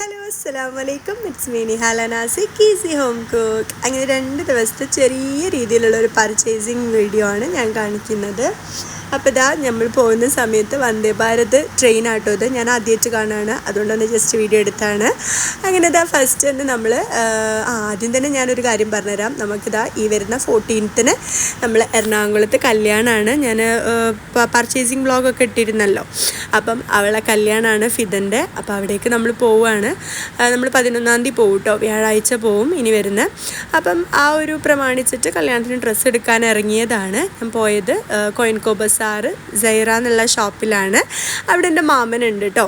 Hello അസ്സാം വലൈക്കും it's മീനി ഹാലനാസി കീസി ഹോം കുക്ക് അങ്ങനെ രണ്ട് ദിവസത്തെ ചെറിയ രീതിയിലുള്ള ഒരു പർച്ചേസിങ് വീഡിയോ ആണ് ഞാൻ കാണിക്കുന്നത്. അപ്പോൾ ഇതാ നമ്മൾ പോകുന്ന സമയത്ത് വന്ദേ ഭാരത് ട്രെയിൻ ആട്ടോ ഇത്. ഞാൻ ആദ്യമായിട്ട് കാണുകയാണ്. അതുകൊണ്ടൊന്ന് ജസ്റ്റ് വീഡിയോ എടുത്താണ്. അങ്ങനെ ഇതാ ഫസ്റ്റ് തന്നെ നമ്മൾ ആദ്യം തന്നെ ഞാനൊരു കാര്യം പറഞ്ഞുതരാം. നമുക്കിതാ ഈ വരുന്ന ഫോർട്ടീൻത്തിന് നമ്മൾ എറണാകുളത്ത് കല്യാണമാണ് ഞാൻ പർച്ചേസിങ് വ്ളോഗൊക്കെ ഇട്ടിരുന്നല്ലോ. അപ്പം അവളെ കല്യാണമാണ് ഫിദന്റെ അപ്പോൾ അവിടേക്ക് നമ്മൾ പോവുകയാണ് നമ്മൾ പതിനൊന്നാം തീയതി പോകും കേട്ടോ വ്യാഴാഴ്ച പോവും ഇനി വരുന്ന. അപ്പം ആ ഒരു പ്രമാണിച്ചിട്ട് കല്യാണത്തിന് ഡ്രസ്സ് എടുക്കാൻ ഇറങ്ങിയതാണ്. ഞാൻ പോയത് കോയിൻകോ ബസാറ് സൈറ എന്നുള്ള ഷോപ്പിലാണ്. അവിടെ എന്റെ മാമനുണ്ട് കേട്ടോ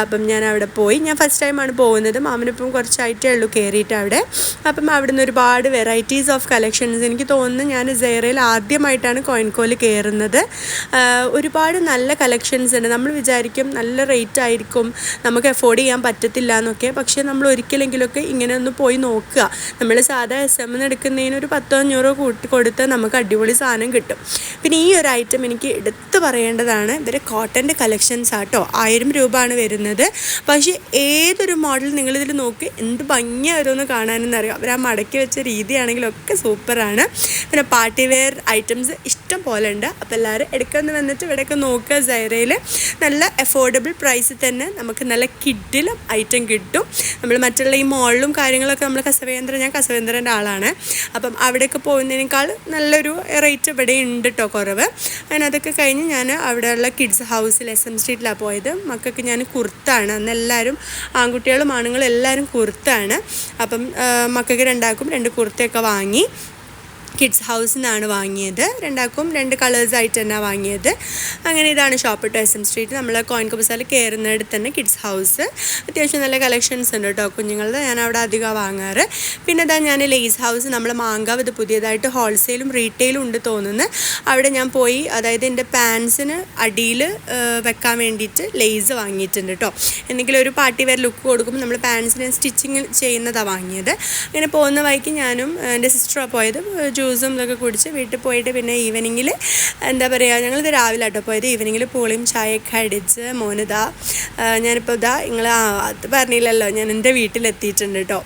അപ്പം ഞാൻ അവിടെ പോയി. ഞാൻ ഫസ്റ്റ് ടൈമാണ് പോകുന്നത്. മാമനിപ്പം കുറച്ചായിട്ടേ ഉള്ളൂ കയറിയിട്ട് അവിടെ. അപ്പം അവിടെ നിന്ന് ഒരുപാട് വെറൈറ്റീസ് ഓഫ് കളക്ഷൻസ് എനിക്ക് തോന്നുന്നു ഞാൻ സൈറയിൽ ആദ്യമായിട്ടാണ് കോയിൻകോയിൽ കയറുന്നത് ഒരുപാട് നല്ല കളക്ഷൻസ് ഉണ്ട്. നമ്മൾ വിചാരിക്കും നല്ല റേറ്റ് ആയിരിക്കും. നമുക്ക് അഫോർഡ് ചെയ്യാൻ പറ്റത്തില്ല എന്നൊക്കെ. പക്ഷേ നമ്മൾ ഒരിക്കലെങ്കിലൊക്കെ ഇങ്ങനെ ഒന്ന് പോയി നോക്കുക. നമ്മൾ സാധാ എസ് എം എന്ന് എടുക്കുന്നതിന് ഒരു പത്തോ അഞ്ഞൂറോ കൂട്ടി കൊടുത്താൽ നമുക്ക് അടിപൊളി സാധനം കിട്ടും. പിന്നെ ഈ ഒരു ഐറ്റം എനിക്ക് എടുത്തു പറയേണ്ടതാണ്. ഇവരെ കോട്ടന്റെ കളക്ഷൻസ് ആട്ടോ. ആയിരം രൂപ ആണ് വരുന്നത്. പക്ഷേ ഏതൊരു മോഡൽ നിങ്ങളിതിൽ നോക്കി എന്ത് ഭംഗിയാണ് വരുമെന്ന് കാണാനെന്നറിയാം? അവർ ആ മടക്കി വെച്ച രീതിയാണെങ്കിലും ഒക്കെ സൂപ്പറാണ് പിന്നെ പാർട്ടി വെയർ ഐറ്റംസ് ഇഷ്ടം പോലെ ഉണ്ട് അപ്പോൾ എല്ലാവരും ഇടയ്ക്കൊന്ന് വന്നിട്ട് ഇവിടെയൊക്കെ നോക്കുക സൈറയിൽ നല്ല അഫോർഡബിൾ പ്രൈസിൽ തന്നെ നമുക്ക് നല്ല കിഡിലും ഐറ്റം കിട്ടും. നമ്മൾ മറ്റുള്ള ഈ മോളിലും കാര്യങ്ങളൊക്കെ നമ്മൾ കസവേന്ദ്രൻ ഞാൻ കസവേന്ദ്രന്റെ ആളാണ്. അപ്പം അവിടെയൊക്കെ പോകുന്നതിനേക്കാൾ നല്ലൊരു റേറ്റ് ഇവിടെ ഉണ്ട് കേട്ടോ കുറവ്. അങ്ങനെ അതൊക്കെ കഴിഞ്ഞ് ഞാൻ അവിടെയുള്ള കിഡ്സ് ഹൗസിൽ എസ് എം സ്ട്രീറ്റിലാണ് പോയത്. മക്കൾക്ക് ഞാൻ കുർത്താണ്. അന്ന് എല്ലാവരും ആൺകുട്ടികളും ആണുങ്ങളും എല്ലാവരും കുർത്താണ്. അപ്പം മക്കൾക്ക് രണ്ടാക്കും രണ്ട് കുർത്തയൊക്കെ വാങ്ങി. കിഡ്സ് ഹൗസിൽ നിന്നാണ് വാങ്ങിയത്. രണ്ടാക്കും രണ്ട് കളേഴ്സ് ആയിട്ട് തന്നെ വാങ്ങിയത്. അങ്ങനെ ഇതാണ് shop two S M street നമ്മൾ കോയിൻ ബസാറിൽ കയറുന്നിടത്ത് തന്നെ കിഡ്സ് ഹൗസ് അത്യാവശ്യം നല്ല കളക്ഷൻസ് ഉണ്ട് കേട്ടോ കുഞ്ഞുങ്ങളുടെ. ഞാൻ അവിടെ അധികം വാങ്ങാറ്. പിന്നെ ഇതാ ഞാൻ ലേസ് ഹൗസ് നമ്മൾ മാങ്കാവ് ഇത് പുതിയതായിട്ട് ഹോൾസെയിലും റീറ്റെയിലും ഉണ്ട് തോന്നുന്നു. അവിടെ ഞാൻ പോയി അതായത് എന്റെ പാൻസിന് അടിയിൽ വെക്കാൻ വേണ്ടിയിട്ട് ലേസ് വാങ്ങിയിട്ടുണ്ട് കേട്ടോ എന്തെങ്കിലും ഒരു പാർട്ടി വെയർ ലുക്ക് കൊടുക്കുമ്പോൾ നമ്മൾ പാൻസിന് സ്റ്റിച്ചിങ് ചെയ്യുന്നതാണ് വാങ്ങിയത്. അങ്ങനെ പോകുന്ന വഴിക്ക് ഞാനും എന്റെ സിസ്റ്ററാണ് പോയത് ജ്യൂസും ഇതൊക്കെ കുടിച്ച് വീട്ടിൽ പോയിട്ട് പിന്നെ ഈവനിങ്ങിൽ എന്താ പറയുക ഞങ്ങളിത് രാവിലെ ആട്ടോ പോയത്. ഈവനിങ്ങിൽ പൂളിയും ചായയൊക്കെ അടിച്ച് മോനിതാ ഞാനിപ്പോൾ ഇതാ നിങ്ങൾ അത് പറഞ്ഞില്ലല്ലോ ഞാൻ എന്റെ വീട്ടിലെത്തിയിട്ടുണ്ട് കേട്ടോ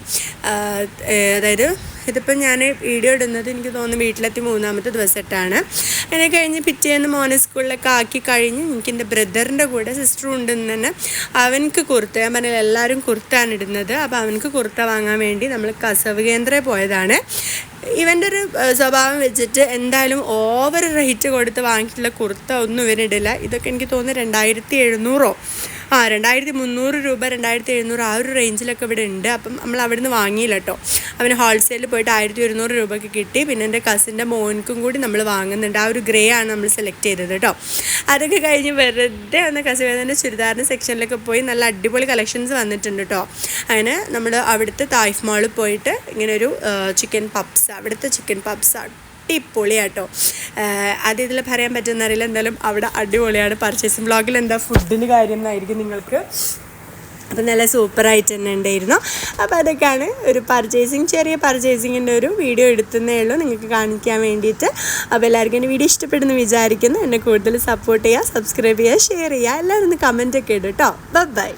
അതായത് ഇതിപ്പോൾ ഞാൻ വീഡിയോ ഇടുന്നത് എനിക്ക് തോന്നുന്നു വീട്ടിലെത്തി മൂന്നാമത്തെ ദിവസമായിട്ടാണ്. അതിനെ കഴിഞ്ഞ് പിറ്റേന്ന് മോനെ സ്കൂളിലൊക്കെ ആക്കി കഴിഞ്ഞ് എനിക്ക് എന്റെ ബ്രദറിന്റെ കൂടെ സിസ്റ്ററും ഉണ്ടെന്ന് തന്നെ അവനക്ക് കുർത്ത ഞാൻ പറഞ്ഞാൽ എല്ലാവരും കുർത്താണ് ഇടുന്നത്. അപ്പോൾ അവനക്ക് കുർത്ത വാങ്ങാൻ വേണ്ടി നമ്മൾ കസവ് കേന്ദ്രയിൽ പോയതാണ്. ഇവന്റെ ഒരു സ്വഭാവം വെച്ചിട്ട് എന്തായാലും ഓവർ റേറ്റ് കൊടുത്ത് വാങ്ങിയിട്ടുള്ള കുർത്ത ഒന്നും ഇവനിടില്ല. ഇതൊക്കെ എനിക്ക് തോന്നുന്നു രണ്ടായിരത്തി എഴുന്നൂറോ. ആ രണ്ടായിരത്തി മുന്നൂറ് രൂപ രണ്ടായിരത്തി എഴുന്നൂറ് ആ ഒരു റേഞ്ചിലൊക്കെ ഇവിടെ ഉണ്ട്. അപ്പം നമ്മൾ അവിടെ നിന്ന് വാങ്ങിയില്ല കേട്ടോ അവന് ഹോൾസെയിലിൽ പോയിട്ട് ആയിരത്തി ഒരുന്നൂറ് രൂപയ്ക്ക് കിട്ടി. പിന്നെ എന്റെ കസിന്റെ മോൻക്കും കൂടി നമ്മൾ വാങ്ങുന്നുണ്ട്. ആ ഒരു ഗ്രേ ആണ് നമ്മൾ സെലക്ട് ചെയ്തത് കേട്ടോ അതൊക്കെ കഴിഞ്ഞ് വെറുതെ ഒന്ന് കസവേദന്റെ ചുരിദാറിന്റെ സെക്ഷനിലൊക്കെ പോയി നല്ല അടിപൊളി കളക്ഷൻസ് വന്നിട്ടുണ്ട് കേട്ടോ അങ്ങനെ നമ്മൾ അവിടുത്തെ തായ്ഫ് മാളിൽ പോയിട്ട് ഇങ്ങനൊരു ചിക്കൻ പപ്സ് അവിടുത്തെ ചിക്കൻ പപ്സ് അടിപൊളിയാട്ടോ. അത് ഇതിൽ പറയാൻ പറ്റുന്നറിയില്ല. എന്തായാലും അവിടെ അടിപൊളിയാണ്. പർച്ചേസിങ് ബ്ലോഗിൽ എന്താ ഫുഡിന് കാര്യം എന്നായിരിക്കും നിങ്ങൾക്ക്. അപ്പം നല്ല സൂപ്പറായിട്ട് തന്നെ ഉണ്ടായിരുന്നു. അപ്പോൾ അതൊക്കെയാണ് ഒരു പർച്ചേസിങ് ചെറിയ പർച്ചേസിങ്ങിന്റെ ഒരു വീഡിയോ എടുത്തുന്നേ ഉള്ളൂ. നിങ്ങൾക്ക് കാണിക്കാൻ വേണ്ടിയിട്ട്. അപ്പോൾ എല്ലാവർക്കും എന്റെ വീഡിയോ ഇഷ്ടപ്പെടുന്നു വിചാരിക്കുന്നു. എന്നെ കൂടുതൽ സപ്പോർട്ട് ചെയ്യുക സബ്സ്ക്രൈബ് ചെയ്യുക ഷെയർ ചെയ്യുക. എല്ലാവരും ഒന്ന് കമന്റൊക്കെ ഇടും കേട്ടോ ബൈ